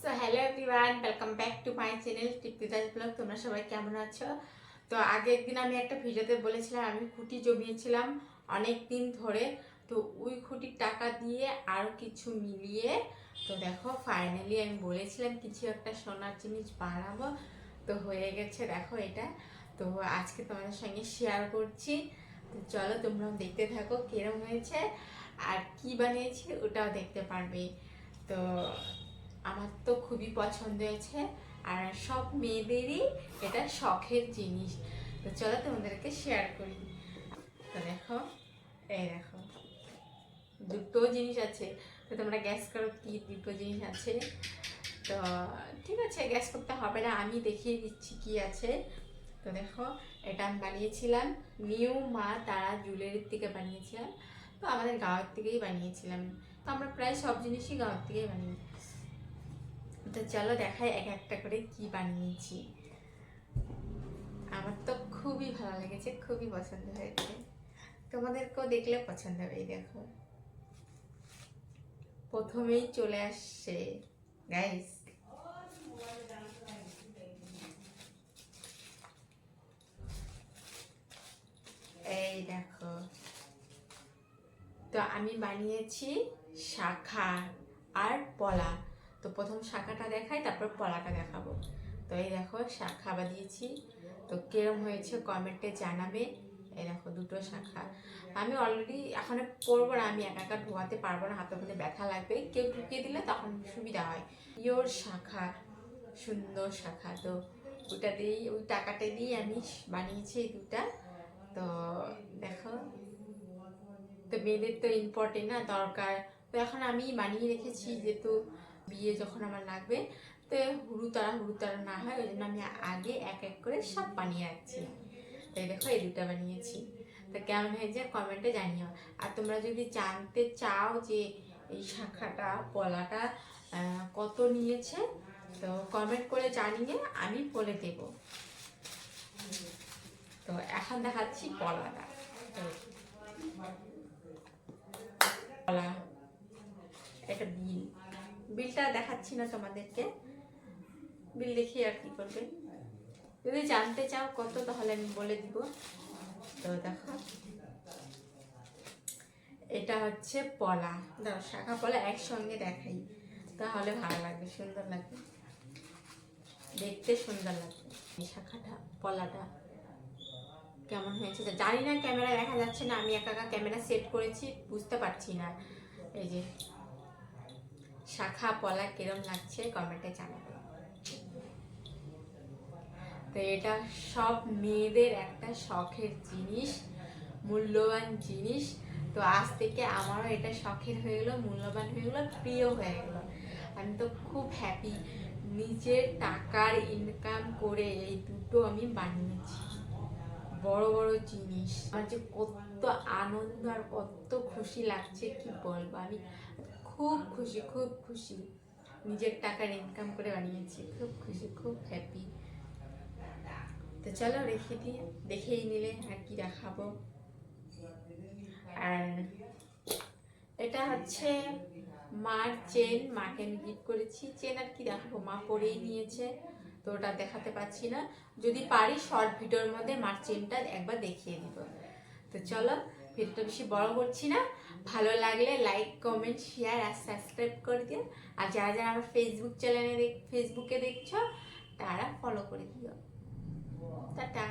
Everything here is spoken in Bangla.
So hello everyone welcome back to my channel টিপ্পিদাস blog তোমরা সবাই কেমন আছো? তো আগের দিন আমি একটা ভিডিওতে বলেছিলাম, আমি খুঁটি জমিয়েছিলাম অনেক দিন ধরে। তো ওই খুঁটির টাকা দিয়ে আরও কিছু মিলিয়ে, তো দেখো ফাইনালি আমি বলেছিলাম কিছু একটা সোনার জিনিস বানাবো তো হয়ে গেছে, দেখো এটা। তো আজকে তোমাদের সঙ্গে শেয়ার করছি। তো চলো তোমরাও দেখতে থাকো কিরম হয়েছে আর কি বানিয়েছি, ওটাও দেখতে পারবে। তো আমার তো খুবই পছন্দ হয়েছে, আর সব মেয়েদেরই এটা শখের জিনিস। তো চলো তোমাদেরকে শেয়ার করি। তো দেখো, এই দেখো, দুটো জিনিস আছে। তো তোমরা গ্যাস করো কি দুটো জিনিস আছে। তো ঠিক আছে গ্যাস করতে হবে না, আমি দেখিয়ে দিচ্ছি কি আছে। তো দেখো, এটা আমি বানিয়েছিলাম, নিউ মা তারা জুয়েলারির থেকে বানিয়েছিলাম। তো আমাদের গাঁয়ের থেকেই বানিয়েছিলাম। তো আমরা প্রায় সব জিনিসই গাঁয়ের থেকেই বানিয়ে তো চলো দেখাই এক একটা করে কি বানিয়েছি। আমার তো খুবই ভালো লেগেছে, খুবই পছন্দ হয়েছে। তোমাদেরকেও দেখলে পছন্দ হবে দেখো। প্রথমেই চলে আসছে গাইস এই দেখো। তো আমি বানিয়েছি শাখা আর পলা তো প্রথম শাখাটা দেখাই, তারপর পলাটা দেখাবো। তো এই দেখো, শাখা বানিয়েছি তো কিরম হয়েছে কমেন্টে জানাবে। এই দেখো, দুটো শাখা। আমি অলরেডি এখন পরবো না, আমি একা একা ঢোয়াতে পারব না, হাতে মধ্যে ব্যথা লাগবে। কেউ ঢুকিয়ে দিলে তখন সুবিধা হয়। পিওর শাখা, সুন্দর শাখা। তো ওটা দিয়েই ওই টাকাটা দিয়ে আমি বানিয়েছি এই দুটা। তো দেখো, তো মেয়েদের তো ইম্পর্টেন্ট না, দরকার। তো এখন আমি বানিয়ে রেখেছি যেহেতু বিয়ে যখন আমার লাগবে, তো হুড়ুতারা হুড়ুতারা না হয়, ওই জন্য আমি আগে এক এক করে সব বানিয়ে রাখছি তাই দেখো এই দুটা বানিয়েছি। তো কেমন হয়েছে কমেন্টে জানিও। আর তোমরা যদি জানতে চাও যে এই শাখাটা, পলাটা কত নিয়েছে, তো কমেন্ট করে জানিয়ে আমি বলে দেব। তো এখন দেখাচ্ছি পলাটা তো পলা এটা বিল বিলটা দেখাচ্ছি না তোমাদেরকে। বিল দেখি আর কি করবে। যদি জানতে চাও কত, তাহলে আমি বলে দিব। তো দেখো। এটা হচ্ছে পলা। দাও, শাখা পলা একসঙ্গে দেখাই। তাহলে ভালো লাগবে, সুন্দর লাগবে। দেখতে সুন্দর লাগবে। এই শাখাটা, পলাটা কেমন হয়েছে জানি না ক্যামেরা দেখা যাচ্ছে না। আমি একা একা ক্যামেরা সেট করেছি, বুঝতে পারছি না। এই যে শাখা, পলা কিরম লাগছে কমেন্টে জানাবে তো এটা সব মেয়েদের একটা শখের জিনিস, মূল্যবান জিনিস। তো আজ থেকে আমারও এটা শখের হয়ে গেলো, মূল্যবান হয়ে গেলো, প্রিয় হয়ে গেলো। আমি তো খুব হ্যাপি নিজের টাকার ইনকাম করে এই দুটো আমি বানিয়েছি বড় বড় জিনিস। আমার যে কত আনন্দ আর কত খুশি লাগছে, কি বলব? আমি খুব খুশি খুব খুশি। নিজের টাকার ইনকাম করে বানিয়েছি। খুব খুশি, খুব হ্যাপি তো চলো রেখে দিই, দেখেই নিলে আর কি দেখাবো। আর এটা হচ্ছে মার চেন, মাকে আমি গিফট করেছি। চেন আর কি দেখাবো? মা পরেই নিয়েছে, তো ওটা দেখাতে পাচ্ছি না। যদি পারি শর্ট ভিডিওর মধ্যে মার চেনটা একবার দেখিয়ে দিব। তো চলো ভিডিওটা বেশি বড় করছি না। ভালো লাগলে লাইক কমেন্ট শেয়ার আর সাবস্ক্রাইব করে দিও। আর যারা যারা আমার ফেসবুক চ্যানেলে ফেসবুকে দেখছ, তারা ফলো করে দিও। টাটা।